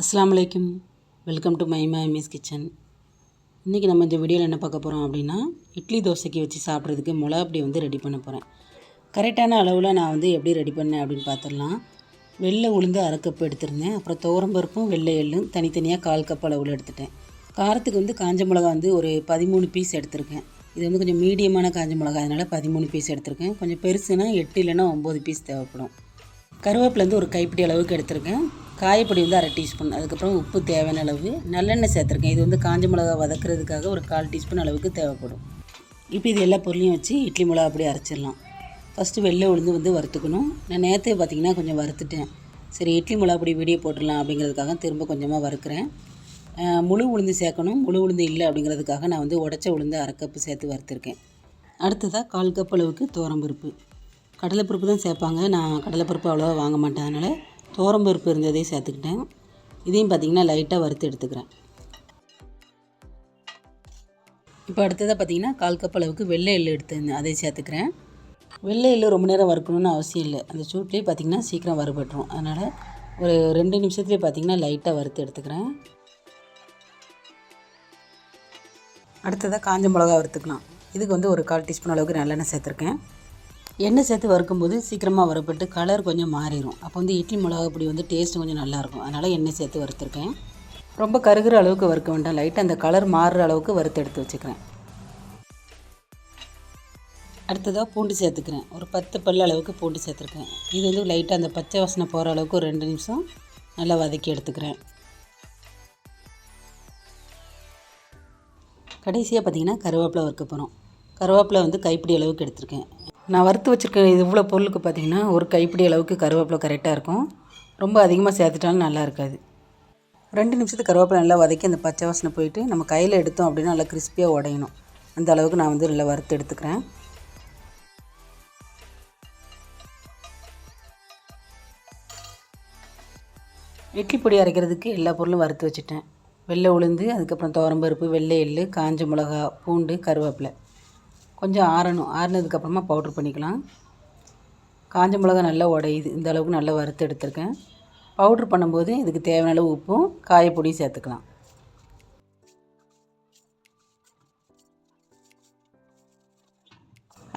அஸ்லாம் அலைக்கும். Welcome to மைமா மிஸ் கிச்சன். இன்றைக்கி நம்ம இந்த வீடியோவில் என்ன பார்க்க போகிறோம் அப்படின்னா இட்லி தோசைக்கு வச்சு சாப்பிட்றதுக்கு மிளகா அப்படி வந்து ரெடி பண்ண போகிறேன் கரெக்டான அளவில் நான் வந்து எப்படி ரெடி பண்ணேன் அப்படின்னு பார்த்துடலாம். வெள்ளை உளுந்து அரை கப் எடுத்திருந்தேன். அப்புறம் துவரம்பருப்பும் வெள்ளை எள்ளும் தனித்தனியாக கால் கப் அளவில் எடுத்துட்டேன். காரத்துக்கு வந்து காஞ்ச மிளகா வந்து ஒரு பதிமூணு பீஸ் எடுத்திருக்கேன். இது வந்து கொஞ்சம் மீடியமான காஞ்ச மிளகா அதனால் பதிமூணு பீஸ் எடுத்திருக்கேன். கொஞ்சம் பெருசுனா எட்டு இல்லைன்னா ஒம்பது பீஸ் தேவைப்படும். கருவேப்பிலேருந்து ஒரு கைப்பிடி அளவுக்கு எடுத்திருக்கேன். காயப்பொடி வந்து அரை டீஸ்பூன். அதுக்கப்புறம் உப்பு தேவையான அளவு. நல்லெண்ணெய் சேர்த்துருக்கேன். இது வந்து காஞ்ச மிளகா வதக்கிறதுக்காக ஒரு கால் டீஸ்பூன் அளவுக்கு தேவைப்படும். இப்போ இது எல்லா பொருளையும் வச்சு இட்லி மிளகா அப்படியே அரைச்சிடலாம். ஃபஸ்ட்டு வெள்ளை உளுந்து வந்து வறுத்துக்கணும். நான் நேற்றே பார்த்தீங்கன்னா கொஞ்சம் வறுத்துட்டேன். சரி இட்லி மிளகா அப்படி வீடியோ போட்டுடலாம் அப்படிங்கிறதுக்காக திரும்ப கொஞ்சமாக வறுக்கிறேன். முழு உளுந்து சேர்க்கணும். முழு உளுந்து இல்லை அப்படிங்கிறதுக்காக நான் வந்து உடச்ச உளுந்து அரை கப்பு சேர்த்து வறுத்துருக்கேன். அடுத்ததாக கால் கப் அளவுக்கு துவரம்பருப்பு கடலைப்பருப்பு தான் சேர்ப்பாங்க. நான் கடலைப்பருப்பு அவ்வளோவா வாங்க மாட்டேன். அதனால் துவரம்பருப்பு இருந்ததையும் சேர்த்துக்கிட்டேன். இதையும் பார்த்திங்கன்னா லைட்டாக வறுத்து எடுத்துக்கிறேன். இப்போ அடுத்ததாக பார்த்திங்கன்னா கால் கப் அளவுக்கு வெள்ளை எள்ளு எடுத்துருந்தேன் அதை சேர்த்துக்கிறேன். வெள்ளை எள்ளு ரொம்ப நேரம் வறுக்கணும்னு அவசியம் இல்லை. அந்த சூட்லேயே பார்த்திங்கன்னா சீக்கிரம் வறுபட்டுரும். அதனால் ஒரு ரெண்டு நிமிஷத்துலேயே பார்த்திங்கன்னா லைட்டாக வறுத்து எடுத்துக்கிறேன். அடுத்ததாக காஞ்ச மிளகா வறுத்துக்கலாம். இதுக்கு வந்து ஒரு கால் டீஸ்பூன் அளவுக்கு நல்லெண்ணெய் சேர்த்துருக்கேன். எண்ணெய் சேர்த்து வறுக்கும்போது சீக்கிரமாக வறுப்பட்டு கலர் கொஞ்சம் மாறிடும் அப்போ வந்து இட்லி மிளகா பொடி வந்து டேஸ்ட் கொஞ்சம் நல்லாயிருக்கும் அதனால் எண்ணெய் சேர்த்து வறுத்துருக்கேன். ரொம்ப கருகிற அளவுக்கு வறுக்க வேண்டாம். லைட்டாக அந்த கலர் மாறுற அளவுக்கு வறுத்து எடுத்து வச்சுக்கிறேன். அடுத்ததாக பூண்டு சேர்த்துக்கிறேன். ஒரு பத்து பல்லு அளவுக்கு பூண்டு சேர்த்துருக்கேன். இது வந்து லைட்டாக அந்த பச்சை வாசனை போகிற அளவுக்கு ஒரு ரெண்டு நிமிஷம் நல்லா வதக்கி எடுத்துக்கிறேன். கடைசியாக பார்த்தீங்கன்னா கருவேப்பிலை வறுக்க போகிறோம் கருவேப்பிலை வந்து கைப்பிடி அளவுக்கு எடுத்திருக்கேன். நான் வறுத்து வச்சுருக்க இது இவ்வளோ பொருளுக்கு பார்த்தீங்கன்னா ஒரு கைப்பிடி அளவுக்கு கருவேப்பிலை கரெக்டாக இருக்கும். ரொம்ப அதிகமாக சேர்த்துட்டாலும் நல்லா இருக்காது. ரெண்டு நிமிஷத்துக்கு கருவேப்பிலை நல்லா வதக்கி அந்த பச்சை வாசனை போயிட்டு நம்ம கையில் எடுத்தோம் அப்படின்னா நல்லா கிறிஸ்பியாக உடையணும். அந்த அளவுக்கு நான் வந்து நல்லா வறுத்து எடுத்துக்கிறேன். இட்லி பொடி அரைக்கிறதுக்கு எல்லா பொருளும் வறுத்து வச்சுட்டேன். வெள்ளை உளுந்து அதுக்கப்புறம் துவரம்பருப்பு வெள்ளை எள்ளு காஞ்ச மிளகா பூண்டு கருவேப்பிலை. கொஞ்சம் ஆறணும். ஆறினதுக்கப்புறமா பவுட்ரு பண்ணிக்கலாம். காஞ்ச மிளகா நல்லா உடையுது. இந்த அளவுக்கு நல்லா வறுத்து எடுத்திருக்கேன். பவுட்ரு பண்ணும்போது இதுக்கு தேவையான அளவு உப்பும் காயப்பொடியும் சேர்த்துக்கலாம்.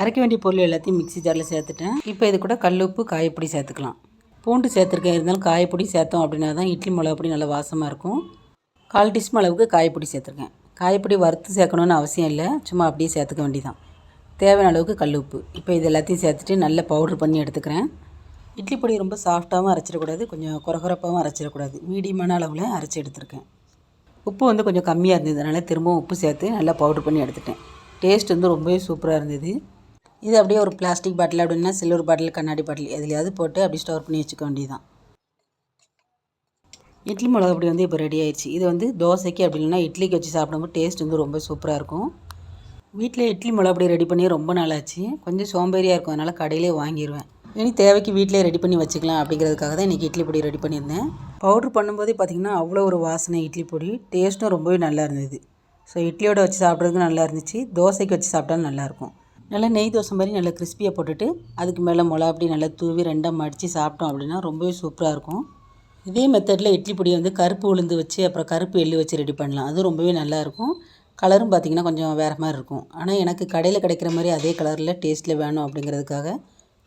அரைக்க வேண்டிய பொருள் எல்லாத்தையும் மிக்சி ஜாரில் சேர்த்துட்டேன். இப்போ இது கூட கல் உப்பு காயப்பொடி சேர்த்துக்கலாம். பூண்டு சேர்த்துருக்கேன். இருந்தாலும் காயப்பொடி சேர்த்தோம் அப்படின்னா தான் இட்லி மிளகா பொடி நல்லா வாசமாக இருக்கும். கால் டீஸ்பூன் அளவுக்கு காயப்பொடி சேர்த்துருக்கேன். காயப்பொடி வறுத்து சேர்க்கணுன்னு அவசியம் இல்லை. சும்மா அப்படியே சேர்த்துக்க வேண்டியதான் தேவையான அளவுக்கு கல் உப்பு இப்போ இது எல்லாத்தையும் சேர்த்துட்டு நல்லா பவுட்ரு பண்ணி எடுத்துக்கிறேன். இட்லி பொடி ரொம்ப சாஃப்டாகவும் அரைச்சிடக்கூடாது. கொஞ்சம் குறகுறப்பாகவும் அரைச்சிடக்கூடாது. மீடியமான அளவில் அரைச்சி எடுத்திருக்கேன். உப்பு வந்து கொஞ்சம் கம்மியாக இருந்தது. அதனால் திரும்பவும் உப்பு சேர்த்து நல்லா பவுட்ரு பண்ணி எடுத்துட்டேன். டேஸ்ட் வந்து ரொம்பவே சூப்பராக இருந்தது. இது அப்படியே ஒரு பிளாஸ்டிக் பாட்டில் அப்படின்னா சில்வர் பாட்டில் கண்ணாடி பாட்டில் எதுலையாவது போட்டு அப்படியே ஸ்டோர் பண்ணி வச்சுக்க வேண்டியதான் இட்லி மிளகா பொடி வந்து இப்போ ரெடி ஆயிடுச்சு. இது வந்து தோசைக்கு அப்படி இல்லைன்னா இட்லிக்கு வச்சு சாப்பிடும்போது டேஸ்ட் வந்து ரொம்ப சூப்பராக இருக்கும். வீட்டில் இட்லி மிளகா பொடி ரெடி பண்ணி ரொம்ப நாளாச்சு. கொஞ்சம் சோம்பேறியாக இருக்கும். அதனால் கடையிலே வாங்கிடுவேன் இனி தேவைக்கு வீட்டிலே ரெடி பண்ணி வச்சுக்கலாம் அப்படிங்கிறதுக்காக தான் இன்றைக்கி இட்லி பொடி ரெடி பண்ணியிருந்தேன். பவுட்ரு பண்ணும்போதே பார்த்திங்கன்னா அவ்வளோ ஒரு வாசனை இட்லி பொடி. டேஸ்ட்டும் ரொம்பவே நல்லா இருந்தது. ஸோ இட்லியோட வச்சு சாப்பிட்றதுக்கு நல்லா இருந்துச்சு. தோசைக்கு வச்சு சாப்பிட்டாலும் நல்லாயிருக்கும் நல்லா நெய் தோசை மாதிரி நல்லா கிறிஸ்பியாக போட்டுட்டு அதுக்கு மேலே மிளகா அப்படி நல்லா தூவி ரெண்டாக மடித்து சாப்பிட்டோம் அப்படின்னா ரொம்பவே சூப்பராக இருக்கும். இதே மெத்தடில் இட்லி பொடியை வந்து கருப்பு உளுந்து வச்சு அப்புறம் கருப்பு எள்ளு வச்சு ரெடி பண்ணலாம். அது ரொம்பவே நல்லாயிருக்கும் கலரும் பார்த்திங்கன்னா கொஞ்சம் வேறு மாதிரி இருக்கும். ஆனால் எனக்கு கடையில் கிடைக்கிற மாதிரி அதே கலரில் டேஸ்ட்டில் வேணும் அப்படிங்கிறதுக்காக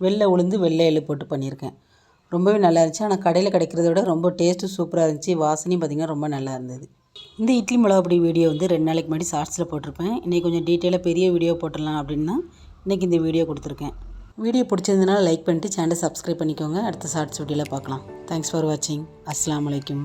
வெள்ளை உளுந்து வெள்ளை எள்ளு போட்டு பண்ணியிருக்கேன். ரொம்பவே நல்லா இருந்துச்சு. ஆனால் கடையில் கிடைக்கிறத விட ரொம்ப டேஸ்ட்டு சூப்பராக இருந்துச்சு. வாசனையும் பார்த்திங்கன்னா ரொம்ப நல்லா இருந்தது. இந்த இட்லி மிளகாப்பொடி வீடியோ வந்து ரெண்டு நாளைக்கு முன்னாடி ஷார்ட்ஸில் போட்டிருப்பேன். இன்றைக்கி கொஞ்சம் டீட்டெயிலாக பெரிய வீடியோ போட்டுடலாம் அப்படின்னா இன்றைக்கி இந்த வீடியோ கொடுத்துருக்கேன். வீடியோ பிடிச்சிருந்தனால லைக் பண்ணிட்டு சேனலை சப்ஸ்கிரைப் பண்ணிக்கோங்க. அடுத்த ஷார்ட்ஸ் வீடியோவில் பார்க்கலாம். தேங்க்ஸ் ஃபார் வாட்சிங் அஸ்லாம் அலைக்கும்